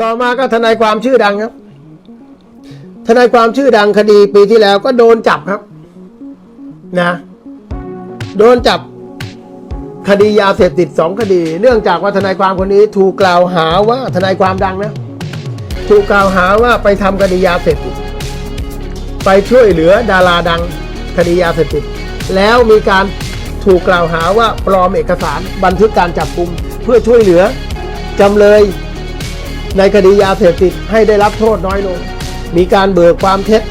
ต่อมาก็ทนายความชื่อดังครับ ทนายความชื่อดังคดีปีที่แล้วก็โดนจับครับ นะ โดนจับคดียาเสพติดสองคดี เนื่องจากว่าทนายความคนนี้ถูกกล่าวหาว่าทนายความดังนะ ถูกกล่าวหาว่าไปทำคดียาเสพติด ไปช่วยเหลือดาราดังคดียาเสพติด แล้วมีการถูกกล่าวหาว่าปลอมเอกสารบันทึกการจับกุมเพื่อช่วยเหลือจำเลย ในคดียาเสพติดให้ได้รับโทษน้อยลง มีการเบิกความเท็จ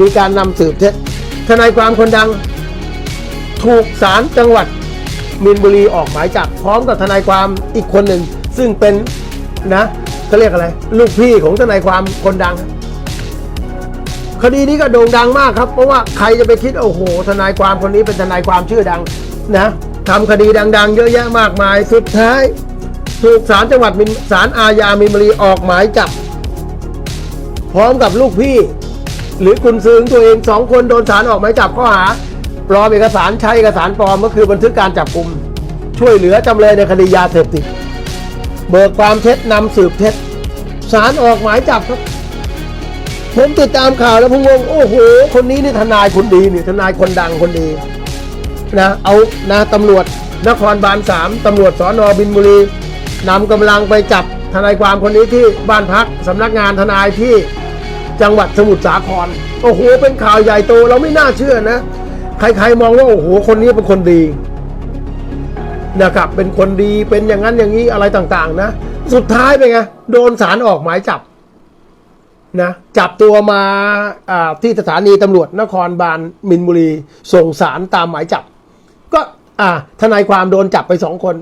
มีการนำสืบเท็จ ทนายความคนดัง ถูกศาลจังหวัดมีนบุรีออกหมายจับพร้อมกับทนายความอีกคนหนึ่ง ซึ่งเป็นนะเขาเรียกอะไร ลูกพี่ของทนายความคนดัง คดีนี้ก็โด่งดังมากครับ เพราะว่าใครจะไปคิดโอ้โห ทนายความคนนี้เป็นทนายความชื่อดังนะทำคดีดัง ๆ เยอะแยะมากมายสุดท้าย ถูกศาลจังหวัดมินศาลอาญามีนบุรีออกหมายจับ พร้อมกับลูกพี่ หรือคุณซื้อของตัวเองสองคนโดนศาลออกหมายจับข้อหาปลอมเอกสารใช้เอกสารปลอมก็คือบันทึกการจับกลุ่มช่วยเหลือจำเลยในคดียาเสพติดเบิกความเท็จนำสืบเท็จศาลออกหมายจับครับผมติดตามข่าวแล้วผมงงโอ้โห คนนี้นี่ทนายคนดีนี่ทนายคนดังคนดีนะเอานะตำรวจนครบาลสามตำรวจสอนอบินบุรี นำกำลังไปจับทนายความคนนี้ที่บ้านพักสำนักงานทนายที่จังหวัดสมุทรสาคร โอ้โห เป็นข่าวใหญ่โตเราไม่น่าเชื่อนะ ใครๆมองว่าโอ้โห คนนี้เป็นคนดีนะครับ เป็นคนดีเป็นอย่างนั้นอย่างนี้อะไรต่างๆ นะ สุดท้ายเป็นไง โดนศาลออกหมายจับนะจับตัวมาที่สถานีตำรวจนครบาลมินบุรี ส่งสารตามหมายจับ ก็ทนายความโดนจับไปสองคน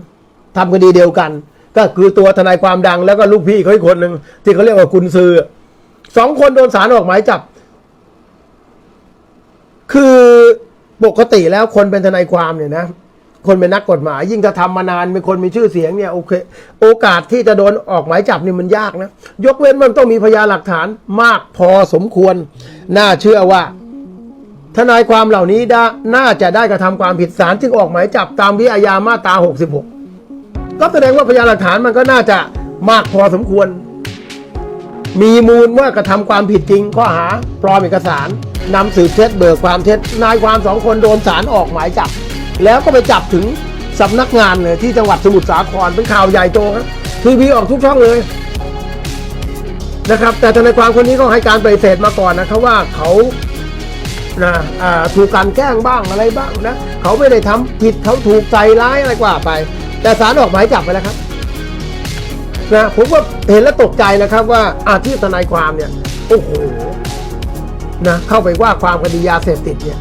ทำคดีเดียวกัน ก็คือตัวทนายความดังแล้วก็ลูกพี่เขาอีกคนหนึ่งที่เขาเรียกว่ากุนซือสองคนโดนสารออกหมายจับ คือปกติแล้วคนเป็นทนายความเนี่ยนะ คนเป็นนักกฎหมาย ยิ่งถ้าทำมานานเป็นคนมีชื่อเสียงเนี่ยโอเค โอกาสที่จะโดนออกหมายจับนี่มันยากนะ ยกเว้นมันต้องมีพยานหลักฐานมากพอสมควร น่าเชื่อว่า ทนายความเหล่านี้ได้น่าจะได้กระทำความผิดศาลจึงออกหมายจับตามวิอาญามาตรา66 ก็แสดงว่าพยานหลักฐานมันก็น่าจะมากพอสมควร มีมูลว่ากระทำความผิดจริงข้อหาปลอมเอกสารนำสืบเท็จเบิกความเท็จนายความสองคนโดนศาลออกหมายจับ แล้วก็ไปจับถึงสำนักงานเลยที่จังหวัดสมุทรสาครเป็นข่าวใหญ่โตครับทีวีออกทุกช่องเลยนะครับ แต่ทนายความคนนี้ก็ให้การปฏิเสธมาก่อนนะครับว่าเขานะถูกกลันแกล้งบ้างอะไรบ้างนะเขาไม่ได้ทำผิดเขาถูกใจร้ายอะไรกว่าไป แต่ศาลออกหมายจับไปแล้วครับนะผมว่าเห็นแล้วตกใจนะครับว่าอาชีพทนายความเนี่ย โอ้โหนะเข้าไปว่าความคดียาเสพติดเนี่ย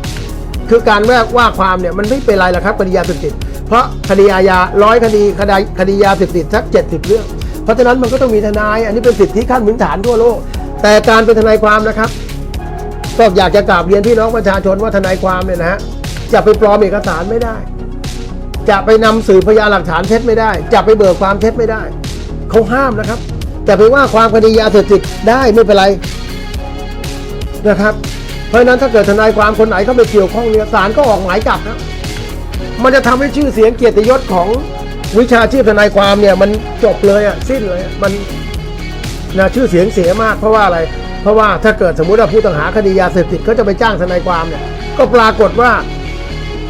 คือการแวกว่าความเนี่ยมันไม่เป็นไรหรอกครับคดียาเสพติด เพราะคดีอาญาร้อยคดีคดีคดียาเสพติดสักเจ็ดสิบเรื่อง เพราะฉะนั้นมันก็ต้องมีทนาย อันนี้เป็นสิทธิขั้นพื้นฐานทั่วโลก แต่การเป็นทนายความนะครับ ก็อยากจะกราบเรียนพี่น้องประชาชนว่าทนายความเนี่ยนะฮะจะไปปลอมเอกสารไม่ได้ จะไปนำสื่อพยานหลักฐานเท็จไม่ได้ จะไปเบิกความเท็จไม่ได้ เขาห้ามนะครับ แต่ไปว่าความคดียาเสพติดได้ไม่เป็นไรนะครับ เพราะฉะนั้นถ้าเกิดทนายความคนไหนเข้าไปเกี่ยวข้องเนี่ยศาลก็ออกหมายจับนะมันจะทำให้ชื่อเสียงเกียรติยศของวิชาชีพทนายความเนี่ยมันจบเลยอะสิ้นเลยมันนะชื่อเสียงเสียมากเพราะว่าอะไร เพราะว่าถ้าเกิดสมมุติว่าผู้ต้องหาคดียาเสพติดเขาจะไปจ้างทนายความเนี่ยก็ปรากฏว่า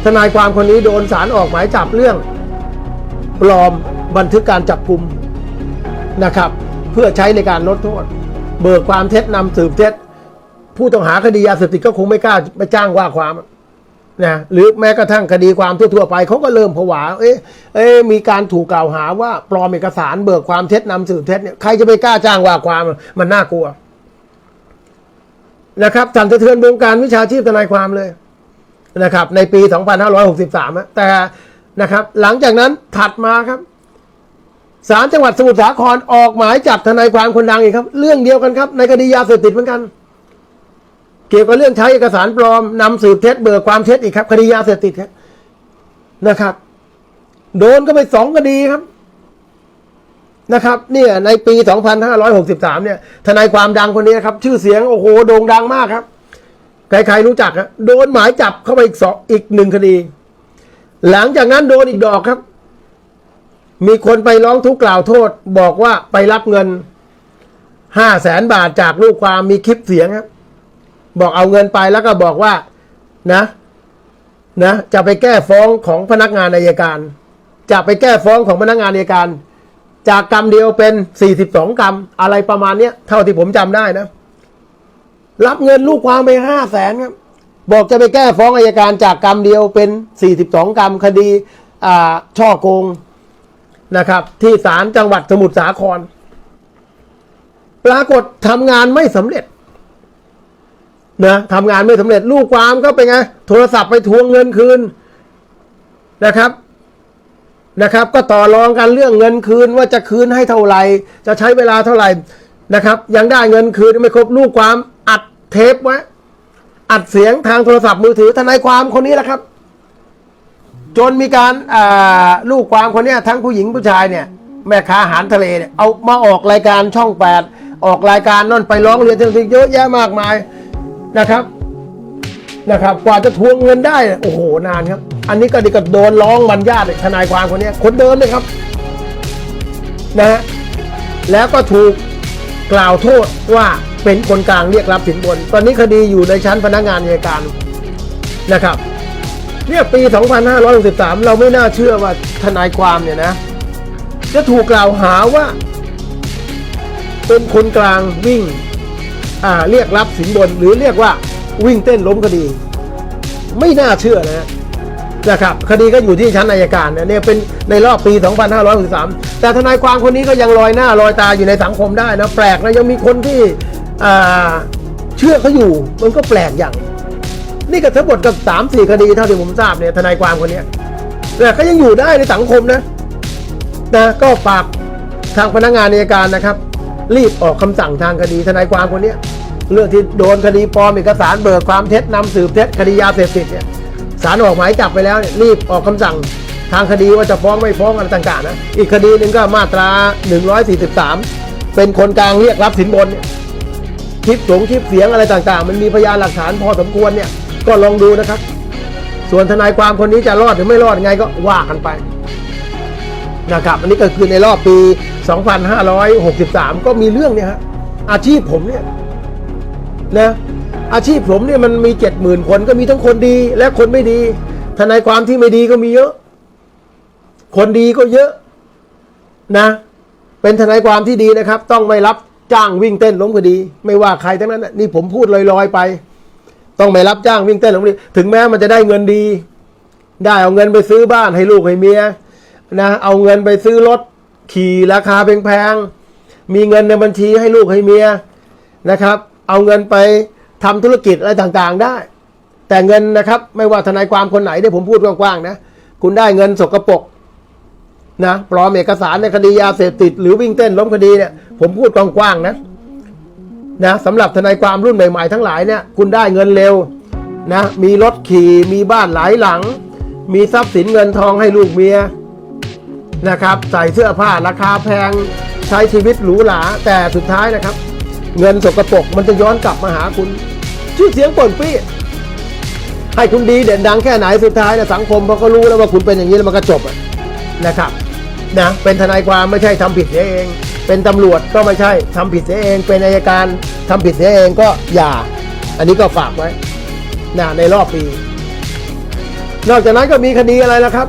ทนายความคนนี้โดนศาลออกหมายจับเรื่องปลอมบันทึกการจับกลุ่มนะครับ เพื่อใช้ในการลดโทษ เบิกความเท็จนำสืบเท็จ ผู้ต้องหาคดียาเสพติดก็คงไม่กล้าไปจ้างว่าความนะหรือแม้กระทั่งคดีความทั่วๆไปเขาก็เริ่มผวา เอ๊ะเอ๊ะมีการถูกกล่าวหาว่าปลอมเอกสารเบิกความเท็จนำสืบเท็จเนี่ยใครจะไปกล้าจ้างว่าความมันน่ากลัวนะครับสั่นสะเทือนวงการวิชาชีพทนายความเลย นะครับในปี 2563 แต่นะครับหลังจากนั้นถัดมาครับศาลจังหวัดสมุทรสาครออกหมายจับทนายความคนดังอีกครับ เรื่องเดียวกันครับ ในคดียาเสพติดเหมือนกัน เกี่ยวกับเรื่องใช้เอกสารปลอมนำสืบเท็จเบิกความเท็จอีกครับ คดียาเสพติดครับนะครับ โดนก็ไปสองคดีครับนะครับเนี่ยในปี 2563 เนี่ยทนายความดังคนนี้นะครับ ชื่อเสียงโอ้โหโด่งดังมากครับ ใครๆรู้จักอะโดนหมายจับเข้าไปอีกสองอีกหนึ่งคดี หลังจากนั้นโดนอีกดอกครับ มีคนไปร้องทุกข์กล่าวโทษ บอกว่าไปรับเงินห้าแสนบาทจากลูกความมีคลิปเสียงครับ บอกเอาเงินไปแล้วก็บอกว่านะนะ จะไปแก้ฟ้องของพนักงานอายการ จะไปแก้ฟ้องของพนักงานอายการ จากกรรมเดียวเป็นสี่สิบสองกรรม อะไรประมาณเนี้ยเท่าที่ผมจำได้นะ รับเงินลูกความไปห้าแสนครับ บอกจะไปแก้ฟ้องอายการจากกรรมเดียวเป็นสี่สิบสองกรรมคดีช่อโกงนะครับ ที่ศาลจังหวัดสมุทรสาคร ปรากฏทำงานไม่สำเร็จนะทำงานไม่สำเร็จลูกความก็เป็นไงโทรศัพท์ไปทวงเงินคืนนะครับนะครับ ก็ต่อรองกันเรื่องเงินคืนว่าจะคืนให้เท่าไหร่จะใช้เวลาเท่าไหร่นะครับ ยังได้เงินคืนไม่ครบลูกความ เทปไว้อัดเสียงทางโทรศัพท์มือถือทนายความคนนี้แหละครับ จนมีการลูกความคนนี้ทั้งผู้หญิงผู้ชายเนี่ย แม่ค้าอาหารทะเลเนี่ยเอามาออกรายการช่องแปดออกรายการนั่นไปร้องเรียนต่างๆเยอะแยะมากมายนะครับนะครับ กว่าจะทวงเงินได้โอ้โหนานครับ อันนี้ก็ดีก็โดนร้องบรรยาททนายความคนนี้คนเดิมเลยครับนะฮะแล้วก็ถูก กล่าวโทษว่าเป็นคนกลางเรียกรับสินบน ตอนนี้คดีอยู่ในชั้นพนักงานอัยการนะครับเนี่ยปี 2563 เราไม่น่าเชื่อว่าทนายความเนี่ยนะ จะถูกกล่าวหาว่า เป็นคนกลางวิ่ง อ่าเรียกรับสินบน หรือเรียกว่าวิ่งเต้นล้มคดี ไม่น่าเชื่อนะ นะครับคดีก็อยู่ที่ชั้นอัยการเนี่ยเป็นในรอบปี 2563 แต่ทนายความคนนี้ก็ยังลอยหน้าลอยตาอยู่ในสังคมได้นะแปลกนะยังมีคนที่เชื่อเขาอยู่มันก็แปลกอย่าง นี่ก็ทั้งหมดกับสามสี่คดีเท่าที่ผมทราบเนี่ยทนายความคนนี้แต่ก็ยังอยู่ได้ในสังคมนะนะก็ฝากทางพนักงานอัยการนะครับ รีบออกคำสั่งทางคดีทนายความคนนี้เรื่องที่โดนคดีปลอมเอกสารเบิกความเท็จนำสืบเท็จคดียาเสพติดเนี่ย ศาลออกหมายจับไปแล้วเนี่ยรีบออกคำสั่งทางคดีว่าจะฟ้องไม่ฟ้องอะไรต่างๆนะอีกคดีหนึ่งก็มาตรา 143 เป็นคนกลางเรียกรับสินบนเนี่ยคลิปสงคลิปเสียงอะไรต่างๆ มันมีพยานหลักฐานพอสมควรเนี่ยก็ลองดูนะครับ ส่วนทนายความคนนี้จะรอดหรือไม่รอดไงก็ว่ากันไปนะครับอันนี้ก็คือในรอบปี 2563 ก็มีเรื่องเนี่ยฮะอาชีพผมเนี่ยนะ อาชีพผมเนี่ยมันมี70,000คนก็มีทั้งคนดี และคนไม่ดีทนายความที่ไม่ดีก็มีเยอะ คนดีก็เยอะนะ เป็นทนายความที่ดีนะครับ ต้องไม่รับจ้างวิ่งเต้นล้มคดี ไม่ว่าใครทั้งนั้นนี่ผมพูดลอยๆไป ต้องไม่รับจ้างวิ่งเต้นล้มคดีถึงแม้มันจะได้เงินดี ได้เอาเงินไปซื้อบ้านให้ลูกให้เมียนะเอาเงินไปซื้อรถขี่ราคาแพงๆมีเงินในบัญชีให้ลูกให้เมียนะครับ เอาเงินไป ทำธุรกิจอะไรต่างๆได้ แต่เงินนะครับ ไม่ว่าทนายความคนไหนที่ผมพูดกว้างๆนะคุณได้เงินสกปรกนะปลอมเอกสารในคดียาเสพติด หรือวิ่งเต้นล้มคดีเนี่ย ผมพูดกว้างๆนะนะสำหรับทนายความรุ่นใหม่ๆทั้งหลายเนี่ยคุณได้เงินเร็วนะมีรถขี่มีบ้านหลายหลัง มีทรัพย์สินเงินทองให้ลูกเมียนะครับ ใส่เสื้อผ้าราคาแพง ใช้ชีวิตหรูหราแต่สุดท้ายนะครับ เงินสกปรกมันจะย้อนกลับมาหาคุณ ชื่อเสียงป่นปี้ให้คุณดีเด่นดังแค่ไหนสุดท้ายนะสังคมเขาก็รู้แล้วว่าคุณเป็นอย่างนี้แล้วมันก็จบนะครับนะเป็นทนายความไม่ใช่ทำผิดเสียเอง เป็นตำรวจก็ไม่ใช่ทำผิดเสียเอง เป็นอายการทำผิดเสียเองก็อย่า อันนี้ก็ฝากไว้นะในรอบปี นอกจากนั้นก็มีคดีอะไรแล้วครับ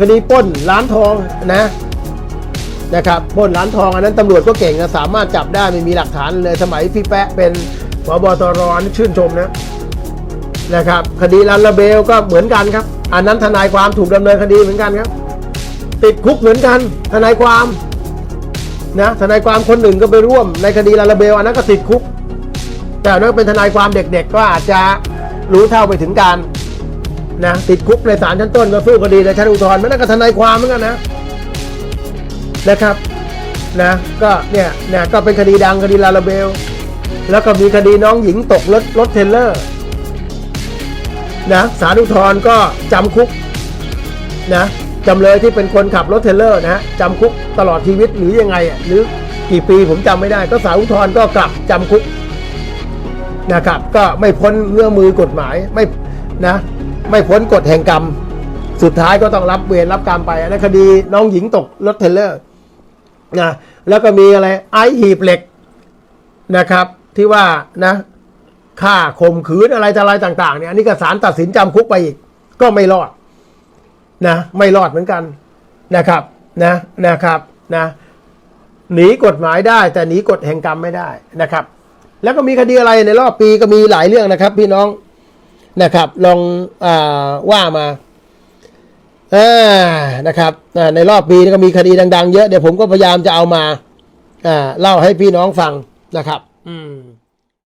คดีป้นร้านทองนะ นะครับปล้นร้านทองอันนั้นตำรวจก็เก่งนะสามารถจับได้ไม่มีหลักฐานเลยสมัยพี่แปะเป็นพบตรนี่ชื่นชมนะนะครับ คดีลันลาเบลก็เหมือนกันครับ อันนั้นทนายความถูกดำเนินคดีเหมือนกันครับ ติดคุกเหมือนกันทนายความนะทนายความคนหนึ่งก็ไปร่วมในคดีลาลาเบลอันนั้นก็ติดคุก แต่นั่นเป็นทนายความเด็กๆ ก็อาจจะรู้เท่าไปถึงการนะติดคุกในศาลชั้นต้นก็สู้คดีในชั้นอุทธรณ์มันก็ทนายความเหมือนกันนะ นะครับนะก็เนี่ยเนี่ยก็เป็นคดีดังคดีลาลาเบล แล้วก็มีคดีน้องหญิงตกรถรถเทลเลอร์นะสารุทธรก็จำคุกนะจำเลยที่เป็นคนขับรถเทลเลอร์นะฮะจำคุกตลอดชีวิตหรือยังไงอะหรือกี่ปีผมจำไม่ได้ ก็สารุทธรก็กลับจำคุกนะครับก็ไม่พ้นเงื่อมือกฎหมายไม่นะไม่พ้นกฎแห่งกรรม สุดท้ายก็ต้องรับเวรรับกรรมไปนะคดีน้องหญิงตกรถเทลเลอร์ นะแล้วก็มีอะไรไอหีบเหล็กนะครับ ที่ว่านะฆ่าข่มขืนอะไรอะไรต่าง ๆ เนี่ยอันนี้ก็ศาลตัดสินจำคุกไปอีก ก็ไม่รอดนะไม่รอดเหมือนกันนะครับนะนะครับนะหนีกฎหมายได้ แต่หนีกฎแห่งกรรมไม่ได้นะครับ แล้วก็มีคดีอะไรในรอบปีก็มีหลายเรื่องนะครับ พี่น้องนะครับ ลองอว่ามา อ่านะครับในรอบปีนี่ก็มีคดีดัง ๆ เยอะเดี๋ยวผมก็พยายามจะเอามาอ่าเล่าให้พี่น้องฟังนะครับ อืม